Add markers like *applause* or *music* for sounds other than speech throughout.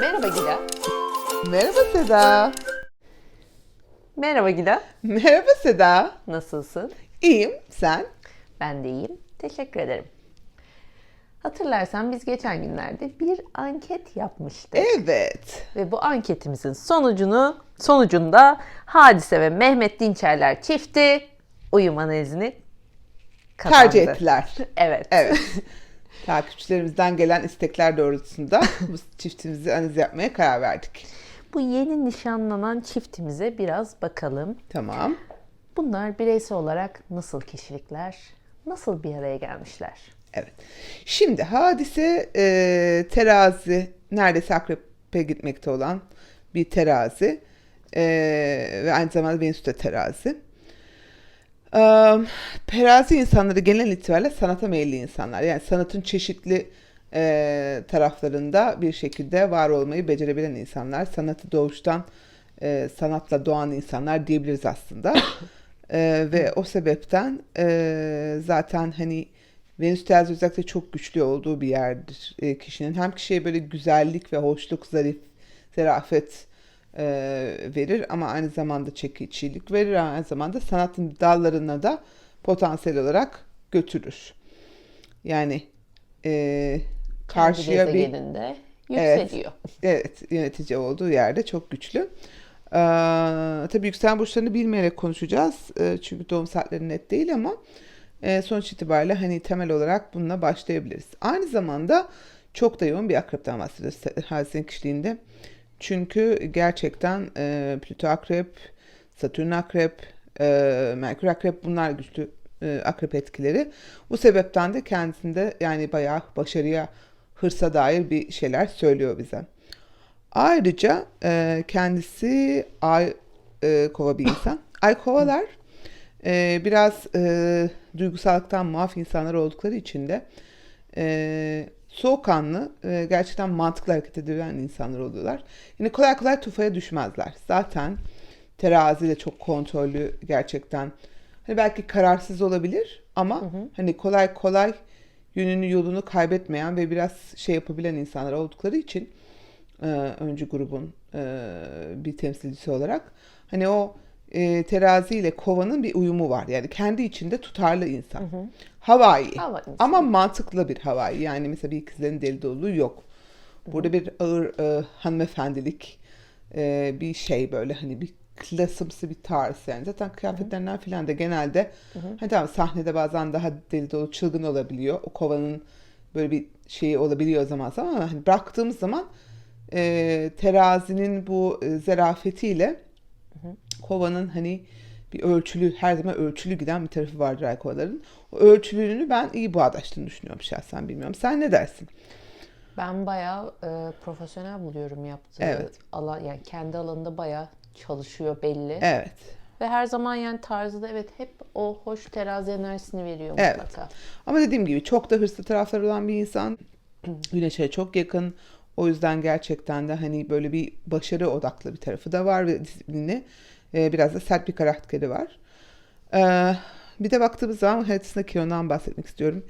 Merhaba Gila. Merhaba Seda. Merhaba Gila. Merhaba Seda. Nasılsın? İyiyim, sen? Ben de iyiyim. Teşekkür ederim. Hatırlarsan biz geçen günlerde bir anket yapmıştık. Evet. Ve bu anketimizin sonucunu sonucunda Hadise ve Mehmet Dinçerler çifti uyum analizini kazandı. Tercih ettiler. *laughs* Evet. Evet. *laughs* Takipçilerimizden gelen istekler doğrultusunda *laughs* bu çiftimizi analiz yapmaya karar verdik. Bu yeni nişanlanan çiftimize biraz bakalım. Tamam. Bunlar bireysel olarak nasıl kişilikler, nasıl bir araya gelmişler? Evet. Şimdi hadise e, terazi neredeyse akrepe gitmekte olan bir terazi E, ve aynı zamanda Venüs de terazi. E, terazi insanları genel itibariyle sanata meyilli insanlar. Yani sanatın çeşitli e, taraflarında bir şekilde var olmayı becerebilen insanlar. Sanatı doğuştan e, sanatla doğan insanlar diyebiliriz aslında. *coughs* E, ve o sebepten e, zaten hani Venüs terazi özellikle çok güçlü olduğu bir yerdir e, kişinin. Hem kişiye böyle güzellik ve hoşluk, zarif, zarafet e, verir ama aynı zamanda çekicilik verir. Aynı zamanda sanatın dallarına da potansiyel olarak götürür. Yani e, karşıya Kendi bir gezegeninde Evet. yükseliyor. Evet, yönetici olduğu yerde çok güçlü. Ee, tabii yükselen burçlarını bilmeyerek konuşacağız. Ee, çünkü doğum saatleri net değil ama e, sonuç itibariyle hani temel olarak bununla başlayabiliriz. Aynı zamanda çok da yoğun bir akrepten bahsediyoruz Hadise'nin kişiliğinde. Çünkü gerçekten e, Plüto akrep, Satürn akrep, e, Merkür akrep bunlar güçlü e, akrep etkileri. Bu sebepten de kendisinde yani bayağı başarıya, hırsa dair bir şeyler söylüyor bize. Ayrıca e, kendisi ay e, kova bir insan. *laughs* Ay kovalar e, biraz e, duygusallıktan muaf insanlar oldukları için de e, soğukkanlı, e, gerçekten mantıklı hareket edebilen insanlar oluyorlar. Yine kolay kolay tufaya düşmezler. Zaten terazi de çok kontrollü gerçekten. Hani belki kararsız olabilir ama hani kolay kolay yönünü yolunu kaybetmeyen ve biraz şey yapabilen insanlar oldukları için e, öncü grubun e, bir temsilcisi olarak hani o e, terazi ile kovanın bir uyumu var. Yani kendi içinde tutarlı insan. Havai. Hava insanı. Ama mantıklı bir havai. Yani mesela bir ikizlerin deli dolu yok. Burada bir ağır e, hanımefendilik e, bir şey böyle hani bir klasımsı bir tarz yani. Zaten kıyafetlerinden filan da genelde hani tamam sahnede bazen daha deli dolu çılgın olabiliyor. O kovanın böyle bir şeyi olabiliyor zaman zaman ama hani bıraktığımız zaman e, terazinin bu e, zerafetiyle kovanın hani bir ölçülü her zaman ölçülü giden bir tarafı vardır ay kovaların. O ölçülülüğünü ben iyi bağdaştığını düşünüyorum şahsen bilmiyorum. Sen ne dersin? Ben bayağı e, profesyonel buluyorum yaptığı Evet. alan yani kendi alanında bayağı çalışıyor belli. Evet. Ve her zaman yani tarzı da evet hep o hoş terazi enerjisini veriyor Evet. mutlaka. Ama dediğim gibi çok da hırslı tarafları olan bir insan. *clears throat* Güneşe çok yakın. O yüzden gerçekten de hani böyle bir başarı odaklı bir tarafı da var ve disiplinli. Ee, biraz da sert bir karakteri var. Ee, bir de baktığımız zaman haritasında Kiron'dan bahsetmek istiyorum.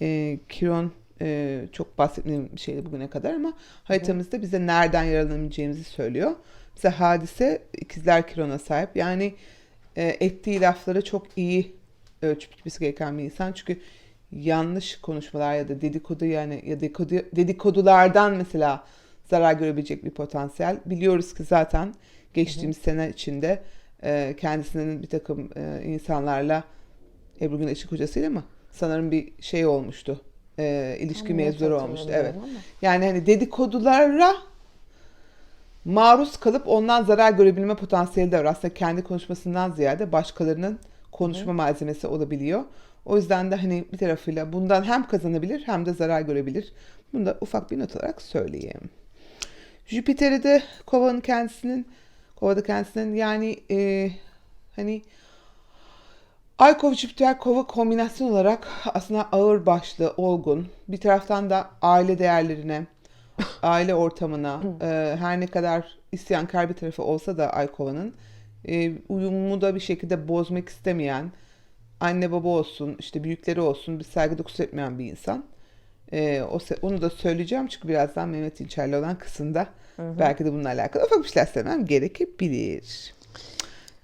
Ee, Kiron e, çok bahsettiğim şeydi bugüne kadar ama haritamızda bize nereden yararlanabileceğimizi söylüyor. Bize hadise ikizler Kiron'a sahip. Yani e, ettiği lafları çok iyi ölçüp bitmesi gereken bir insan. Çünkü yanlış konuşmalar ya da dedikodu yani ya dedikodu, dedikodulardan mesela zarar görebilecek bir potansiyel. Biliyoruz ki zaten geçtiğimiz sene içinde e, kendisinin bir takım e, insanlarla Ebru Güneş'in kocasıyla mı? Sanırım bir şey olmuştu. E, ilişki mevzuları olmuştu. Evet. ama. Yani hani dedikodulara maruz kalıp ondan zarar görebilme potansiyeli de var. Aslında kendi konuşmasından ziyade başkalarının konuşma malzemesi olabiliyor. O yüzden de hani bir tarafıyla bundan hem kazanabilir hem de zarar görebilir. Bunu da ufak bir not olarak söyleyeyim. Jüpiter'i de kovanın kendisinin kovada kendisinin yani e, hani Ay kova Jüpiter kova kombinasyon olarak aslında ağır başlı, olgun. Bir taraftan da aile değerlerine, *laughs* aile ortamına e, her ne kadar isyankar bir tarafı olsa da Ay kovanın e, uyumu da bir şekilde bozmak istemeyen, anne baba olsun, işte büyükleri olsun bir saygı dokusu etmeyen bir insan. Ee, o onu da söyleyeceğim çünkü birazdan Mehmet Dinçer'le olan kısımda belki de bununla alakalı ufak bir şeyler söylemem gerekebilir.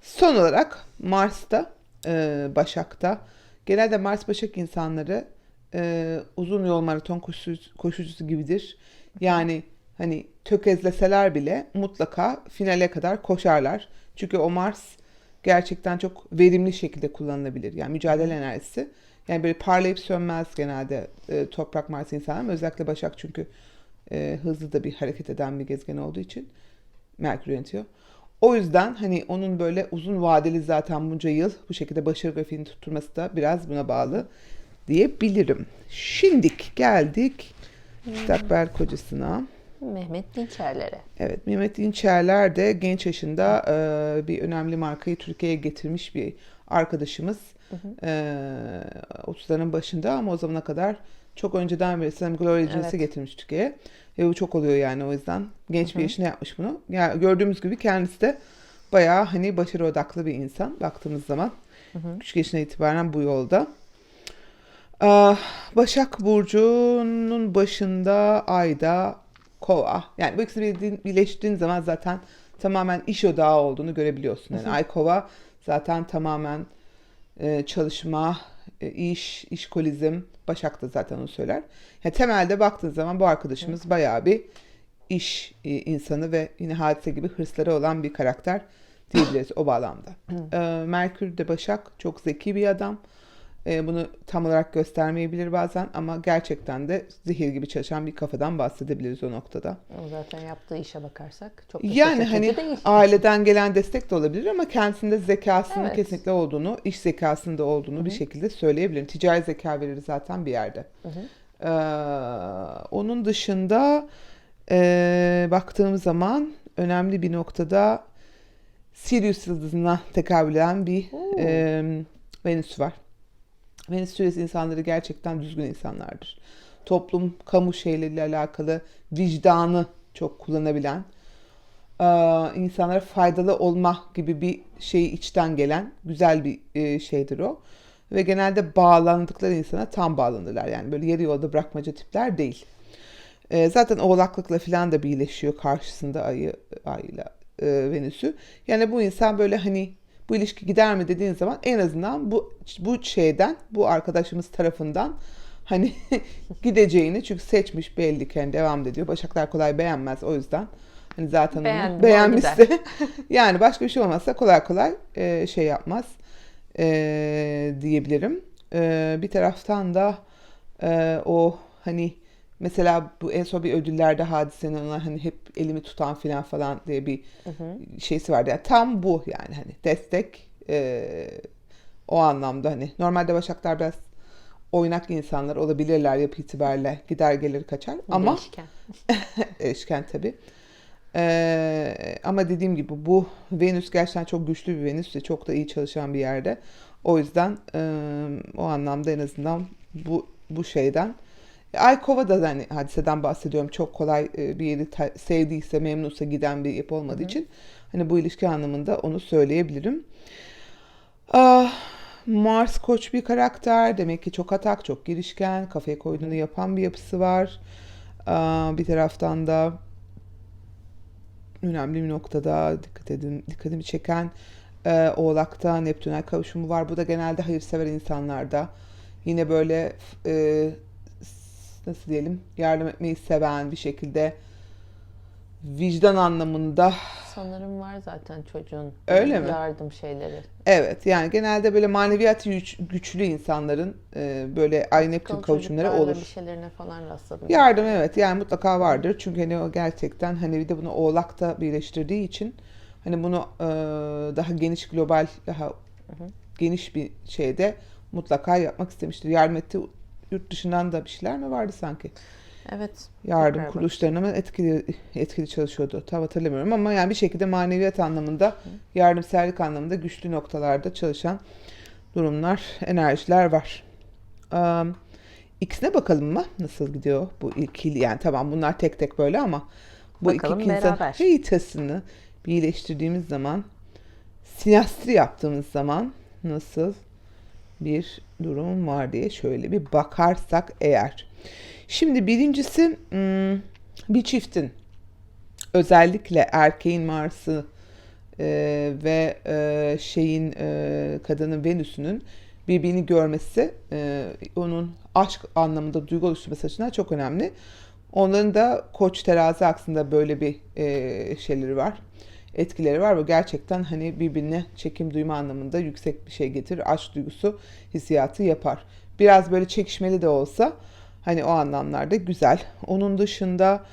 Son olarak Mars'ta, e, Başak'ta genelde Mars Başak insanları e, uzun yol maraton koşucusu, koşucusu gibidir. Yani hani tökezleseler bile mutlaka finale kadar koşarlar. Çünkü o Mars gerçekten çok verimli şekilde kullanılabilir. Yani mücadele enerjisi. Yani böyle parlayıp sönmez genelde e, toprak Mars insanlar. Özellikle Başak çünkü e, hızlı da bir hareket eden bir gezegen olduğu için Merkür yönetiyor. O yüzden hani onun böyle uzun vadeli zaten bunca yıl bu şekilde başarı grafiğini tutturması da biraz buna bağlı diyebilirim. Şimdik geldik Müstakbel kocasına. Mehmet Dinçerlere. Evet, Mehmet Dinçerler de genç yaşında e, bir önemli markayı Türkiye'ye getirmiş bir arkadaşımız. E, 30'ların başında ama o zamana kadar çok önceden beri sanırım Gloria Jeans'i Evet. getirmiş Türkiye'ye. Ve bu çok oluyor yani o yüzden. Genç bir yaşında yapmış bunu. Yani gördüğümüz gibi kendisi de bayağı hani başarı odaklı bir insan baktığımız zaman. Küçük yaşına itibaren bu yolda. Ah, Başak Burcu'nun başında Ayda Kova. Yani bu ikisi birleştiğin, zaman zaten tamamen iş odağı olduğunu görebiliyorsun. Yani Ay Kova zaten tamamen e, çalışma, e, iş, işkolizm. Başak da zaten onu söyler. Yani temelde baktığın zaman bu arkadaşımız bayağı bir iş e, insanı ve yine hadise gibi hırsları olan bir karakter diyebiliriz o bağlamda. E, Merkür de Başak çok zeki bir adam. E, bunu tam olarak göstermeyebilir bazen ama gerçekten de zehir gibi çalışan bir kafadan bahsedebiliriz o noktada. Zaten yaptığı işe bakarsak çok da Yani hani değil. aileden gelen destek de olabilir ama kendisinde zekasının Evet. kesinlikle olduğunu, iş zekasında olduğunu bir şekilde söyleyebilirim. Ticari zeka verir zaten bir yerde. Ee, onun dışında e, baktığım zaman önemli bir noktada Sirius yıldızına tekabül eden bir e, Venüs var. Venüs insanları gerçekten düzgün insanlardır. Toplum, kamu şeyleriyle alakalı vicdanı çok kullanabilen, insanlara faydalı olma gibi bir şeyi içten gelen güzel bir şeydir o. Ve genelde bağlandıkları insana tam bağlanırlar. Yani böyle yarı yolda bırakmaca tipler değil. Zaten oğlaklıkla falan da birleşiyor karşısında ayı ayıyla Venüs'ü. Yani bu insan böyle hani bu ilişki gider mi dediğin zaman en azından bu bu şeyden bu arkadaşımız tarafından hani *laughs* gideceğini çünkü seçmiş belli ki hani devam ediyor. Başaklar kolay beğenmez o yüzden. Hani zaten Beğendi, onu beğenmişse *laughs* yani başka bir şey olmazsa kolay kolay e, şey yapmaz e, diyebilirim. E, bir taraftan da e, o hani mesela bu en son bir ödüllerde hadisenin ona hani hep elimi tutan filan falan diye bir şeysi vardı. Yani tam bu yani hani destek e, o anlamda hani normalde Başaklar biraz oynak insanlar olabilirler yapı itibariyle gider gelir kaçar ama Değişken. *laughs* tabii. Ee, ama dediğim gibi bu Venüs gerçekten çok güçlü bir Venüs ve çok da iyi çalışan bir yerde. O yüzden e, o anlamda en azından bu bu şeyden Ay Kova'da da hani hadiseden bahsediyorum. Çok kolay e, bir yeri sevdiyse, memnunsa giden bir yapı olmadığı için hani bu ilişki anlamında onu söyleyebilirim. Ah, Mars koç bir karakter. Demek ki çok atak, çok girişken, kafaya koyduğunu yapan bir yapısı var. Ah, bir taraftan da önemli bir noktada dikkat edin, dikkatimi çeken e, Oğlak'ta Neptünel kavuşumu var. Bu da genelde hayırsever insanlarda. Yine böyle e, nasıl diyelim yardım etmeyi seven bir şekilde vicdan anlamında Sanırım var zaten çocuğun Öyle mi? yardım şeyleri. evet yani genelde böyle maneviyatı güç- güçlü insanların e, böyle ay Neptün kavuşumları olur. Bir şeylerine falan rastladım. Yardım evet yani mutlaka vardır. Çünkü hani o gerçekten hani bir de bunu Oğlak'ta birleştirdiği için hani bunu e, daha geniş global daha geniş bir şeyde mutlaka yapmak istemiştir. Yardım etti. Yurt dışından da bir şeyler mi vardı sanki? Evet. Yardım kuruluşlarına mı etkili etkili çalışıyordu. Tam hatırlamıyorum ama yani bir şekilde maneviyat anlamında, yardımseverlik anlamında güçlü noktalarda çalışan durumlar, enerjiler var. Um, ikisine bakalım mı? Nasıl gidiyor bu ikili? Yani tamam bunlar tek tek böyle ama bu Bakalım iki insan haritasını birleştirdiğimiz zaman, sinastri yaptığımız zaman nasıl bir durum var diye şöyle bir bakarsak eğer. Şimdi birincisi hmm, bir çiftin özellikle erkeğin Mars'ı e, ve e, şeyin e, kadının Venüs'ünün birbirini görmesi e, onun aşk anlamında duygu oluşturması açısından çok önemli. Onların da Koç terazi aksında böyle bir e, şeyleri var. Etkileri var ve gerçekten hani birbirine çekim duyma anlamında yüksek bir şey getirir. Aşk duygusu hissiyatı yapar. Biraz böyle çekişmeli de olsa hani o anlamlarda güzel. Onun dışında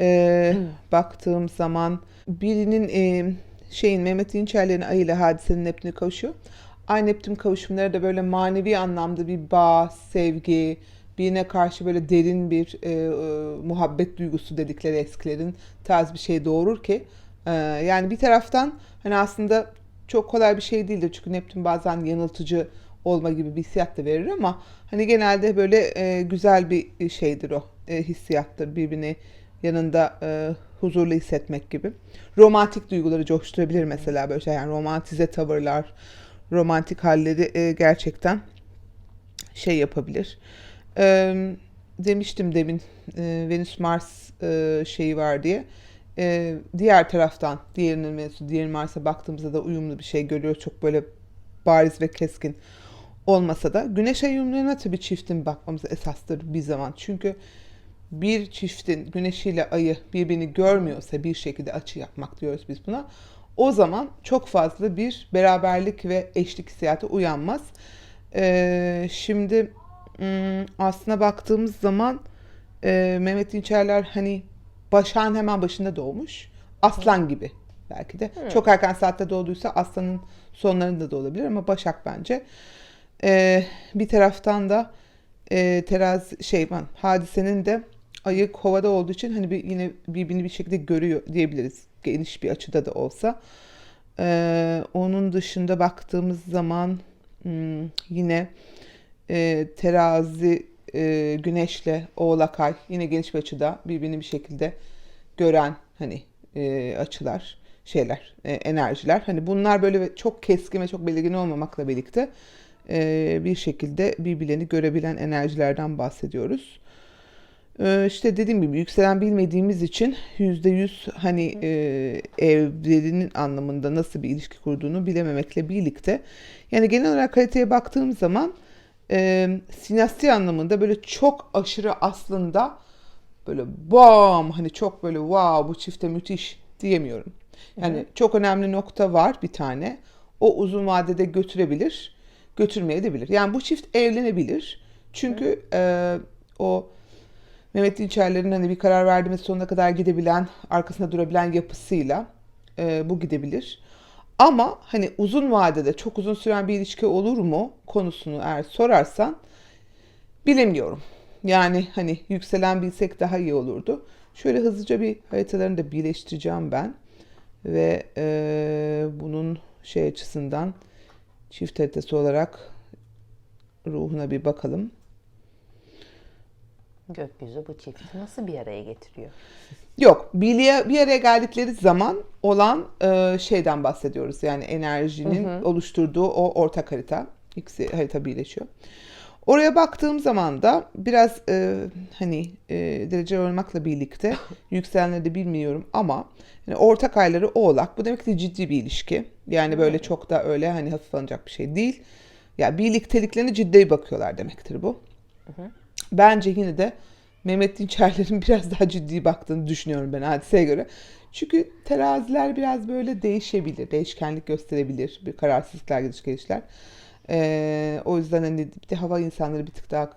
e, baktığım zaman birinin e, şeyin Mehmet İnçerler'in Ay ile Hadise'nin Neptün'e kavuşuyor. Ay Neptün kavuşumları da böyle manevi anlamda bir bağ, sevgi, birine karşı böyle derin bir e, e, muhabbet duygusu dedikleri eskilerin tarz bir şey doğurur ki e, yani bir taraftan hani aslında çok kolay bir şey değildir çünkü Neptün bazen yanıltıcı olma gibi bir hissiyat da verir ama hani genelde böyle e, güzel bir şeydir o e, hissiyattır birbirini yanında e, huzurlu hissetmek gibi. Romantik duyguları coşturabilir mesela böyle şey yani romantize tavırlar, romantik halleri e, gerçekten şey yapabilir. E, demiştim demin e, Venüs Mars e, şeyi var diye. E, diğer taraftan diğerinin Venüs'ü diğer Mars'a baktığımızda da uyumlu bir şey görüyoruz. Çok böyle bariz ve keskin olmasa da Güneş ay uyumlarına tabii çiftin bakmamız esastır bir zaman. Çünkü bir çiftin güneşiyle ayı birbirini görmüyorsa bir şekilde açı yapmak diyoruz biz buna. O zaman çok fazla bir beraberlik ve eşlik hissiyatı uyanmaz. Ee, şimdi hmm, aslına baktığımız zaman e, Mehmet İnçerler hani Başak'ın hemen başında doğmuş. Aslan gibi belki de. Çok erken saatte doğduysa aslanın sonlarında da olabilir ama Başak bence. Ee, bir taraftan da e, terazi şey ben hadisenin de ayı kovada olduğu için hani bir, yine birbirini bir şekilde görüyor diyebiliriz. Geniş bir açıda da olsa. Ee, onun dışında baktığımız zaman hmm, yine e, terazi e, güneşle oğlak ay yine geniş bir açıda birbirini bir şekilde gören hani e, açılar şeyler e, enerjiler hani bunlar böyle çok keskin ve çok belirgin olmamakla birlikte e, bir şekilde birbirlerini görebilen enerjilerden bahsediyoruz. E, işte dediğim gibi yükselen bilmediğimiz için yüzde yüz hani e, evlerinin anlamında nasıl bir ilişki kurduğunu bilememekle birlikte yani genel olarak kaliteye baktığım zaman e, sinasti anlamında böyle çok aşırı aslında böyle bam hani çok böyle wow bu çifte müthiş diyemiyorum. Yani çok önemli nokta var bir tane. O uzun vadede götürebilir, götürmeyebilir. Yani bu çift evlenebilir. Çünkü e, o Mehmet Dinçerler'in hani bir karar verdiğimiz sonuna kadar gidebilen, arkasında durabilen yapısıyla e, bu gidebilir. Ama hani uzun vadede çok uzun süren bir ilişki olur mu konusunu eğer sorarsan bilemiyorum. Yani hani yükselen bilsek daha iyi olurdu. Şöyle hızlıca bir haritalarını da birleştireceğim ben. Ve e, bunun şey açısından çift haritası olarak ruhuna bir bakalım. Gökyüzü bu çifti nasıl bir araya getiriyor? Yok, birliğe, bir araya geldikleri zaman olan e, şeyden bahsediyoruz. Yani enerjinin oluşturduğu o ortak harita. İkisi harita birleşiyor. Oraya baktığım zaman da biraz e, hani e, derece olmakla birlikte *laughs* yükselenleri de bilmiyorum ama yani ortak ayları oğlak. Bu demek ki ciddi bir ilişki. Yani böyle çok da öyle hani hafif alınacak bir şey değil. Ya yani birlikteliklerine ciddi bakıyorlar demektir bu. Bence yine de Mehmet Dinçerler'in *laughs* biraz daha ciddi baktığını düşünüyorum ben hadiseye göre. Çünkü teraziler biraz böyle değişebilir, değişkenlik gösterebilir, bir kararsızlıklar, gidiş gelişler. Ee, o yüzden hani bir de hava insanları bir tık daha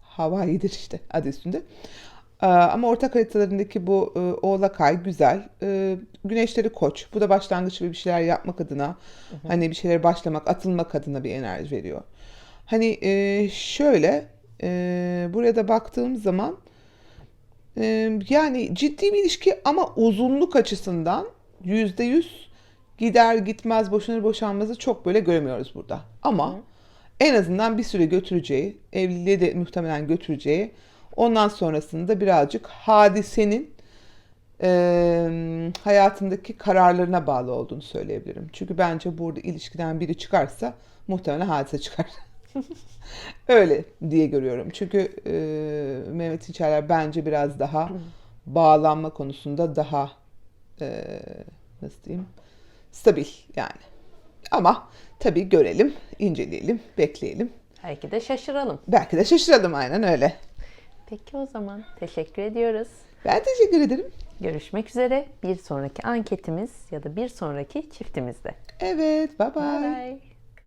havaidir işte adı üstünde. Ee, ama ortak haritalarındaki bu e, oğlak ay güzel. Ee, güneşleri koç. Bu da başlangıç ve bir şeyler yapmak adına, hani bir şeyler başlamak, atılmak adına bir enerji veriyor. Hani e, şöyle e, buraya da baktığım zaman e, yani ciddi bir ilişki ama uzunluk açısından yüzde yüz gider gitmez boşanır boşanmazı çok böyle göremiyoruz burada. Ama en azından bir süre götüreceği, evliliğe de muhtemelen götüreceği, ondan sonrasında birazcık hadisenin e, hayatındaki kararlarına bağlı olduğunu söyleyebilirim. Çünkü bence burada ilişkiden biri çıkarsa muhtemelen hadise çıkar. *laughs* Öyle diye görüyorum. Çünkü e, Mehmet İnçerler bence biraz daha bağlanma konusunda daha e, nasıl diyeyim stabil yani. Ama tabii görelim, inceleyelim, bekleyelim. Belki de şaşıralım. Belki de şaşıralım aynen öyle. Peki o zaman teşekkür ediyoruz. Ben teşekkür ederim. Görüşmek üzere bir sonraki anketimiz ya da bir sonraki çiftimizde. Evet, bye bye. Bye bye.